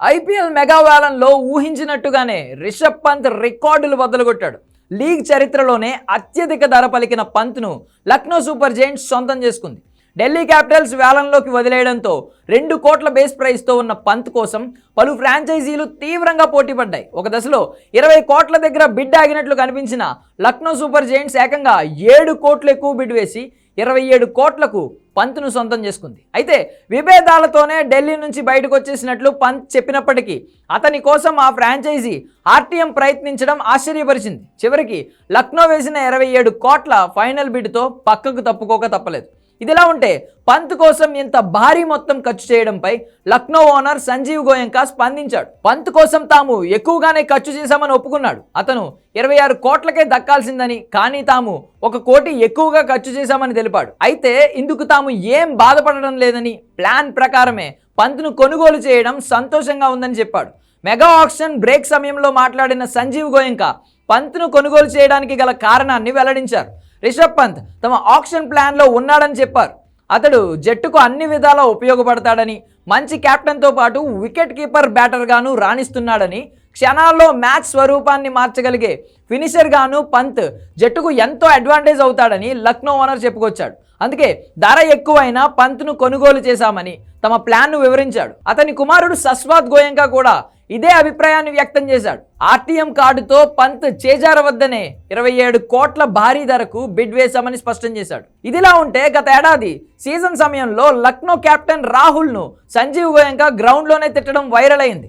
IPL మెగావేలంలో ఊహించినట్టుగానే రిషబ్ పంత్ రికార్డులు బద్దలుగొట్టాడు లీగ్ చరిత్రలోనే అత్యధిక ధర పలికిన పంత్ను లక్నో సూపర్ జైంట్స్ సొంతం చేసుకుంది. ఢిల్లీ క్యాపిటల్స్ వేలంలోకి వదిలేయడంతో రెండు కోట్ల బేస్ ప్రైస్తో ఉన్న పంత్ కోసం పలు ఫ్రాంచైజీలు తీవ్రంగా పోటీపడ్డాయి ఒక దశలో ఇరవై కోట్ల దగ్గర బిడ్ ఆగినట్లు కనిపించిన లక్నో సూపర్ జైంట్స్ ఏకంగా ఏడు కోట్లు ఎక్కువ బిడ్ వేసి ఇరవై ఏడు కోట్లకు పంత్ను సొంతం చేసుకుంది. అయితే విభేదాలతోనే ఢిల్లీ నుంచి బయటకు వచ్చేసినట్లు పంత్ చెప్పినప్పటికీ అతని కోసం ఆ ఫ్రాంచైజీ ఆర్టీఎం ప్రయత్నించడం ఆశ్చర్యపరిచింది. చివరికి లక్నో వేసిన ఇరవై ఏడు కోట్ల ఫైనల్ బిడ్తో పక్కకు తప్పుకోక తప్పలేదు. ఇదిలా ఉంటే పంత్ కోసం ఇంత భారీ మొత్తం ఖర్చు చేయడంపై లక్నో ఓనర్ సంజీవ్ గోయంకా స్పందించాడు. పంత్ కోసం తాము ఎక్కువగానే ఖర్చు చేశామని ఒప్పుకున్నాడు. అతను ఇరవై ఆరు కోట్లకే దక్కాల్సిందని కానీ తాము ఒక కోటి ఎక్కువగా ఖర్చు చేశామని తెలిపాడు. అయితే ఇందుకు తాము ఏం బాధపడడం లేదని ప్లాన్ ప్రకారమే పంత్ను కొనుగోలు చేయడం సంతోషంగా ఉందని చెప్పాడు. మెగా ఆక్షన్ బ్రేక్ సమయంలో మాట్లాడిన సంజీవ్ గోయంకా పంత్ను కొనుగోలు చేయడానికి గల కారణాన్ని వెల్లడించారు. రిషబ్ పంత్ తమ ఆక్షన్ ప్లాన్లో ఉన్నాడని చెప్పారు. అతడు జట్టుకు అన్ని విధాలా ఉపయోగపడతాడని మంచి కెప్టెన్తో పాటు వికెట్ కీపర్ బ్యాటర్గాను రాణిస్తున్నాడని క్షణాల్లో మ్యాచ్ స్వరూపాన్ని మార్చగలిగే ఫినిషర్గాను పంత్ జట్టుకు ఎంతో అడ్వాంటేజ్ అవుతాడని లక్నో ఓనర్ చెప్పుకొచ్చాడు. అందుకే ధర ఎక్కువైనా పంత్ను కొనుగోలు చేశామని తమ ప్లాన్ను వివరించాడు. అతని కుమారుడు సస్వాత్ గోయంకా కూడా ఇదే అభిప్రాయాన్ని వ్యక్తం చేశాడు. ఆర్టీఎం కార్డుతో పంత్ చేజారవద్దనే ఇరవై ఏడు కోట్ల భారీ ధరకు బిడ్ వేశామని స్పష్టం చేశాడు. ఇదిలా ఉంటే గత ఏడాది సీజన్ సమయంలో లక్నో కెప్టెన్ రాహుల్ను సంజీవ్ గోయంకా గ్రౌండ్లోనే తిట్టడం వైరల్ అయింది.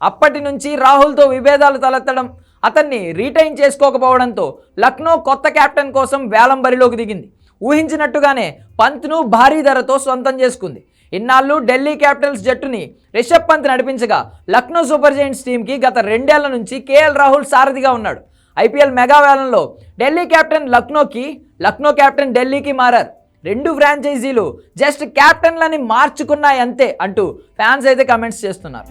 అప్పటి నుంచి రాహుల్తో విభేదాలు తలెత్తడం అతన్ని రీటైన్ చేసుకోకపోవడంతో లక్నో కొత్త కెప్టెన్ కోసం వేలం బరిలోకి దిగింది. ఊహించినట్టుగానే పంత్ను భారీ ధరతో సొంతం చేసుకుంది. ఇన్నాళ్ళు ఢిల్లీ క్యాపిటల్స్ జట్టుని రిషబ్ పంత్ నడిపించగా లక్నో సూపర్ జైంట్స్ టీంకి గత రెండేళ్ళ నుంచి కేఎల్ రాహుల్ సారథిగా ఉన్నాడు. ఐపీఎల్ మెగా వేలంలో ఢిల్లీ కెప్టెన్ లక్నోకి లక్నో కెప్టెన్ ఢిల్లీకి మారారు. రెండు ఫ్రాంచైజీలు జస్ట్ క్యాప్టెన్లని మార్చుకున్నాయి అంతే అంటూ ఫ్యాన్స్ అయితే కమెంట్స్ చేస్తున్నారు.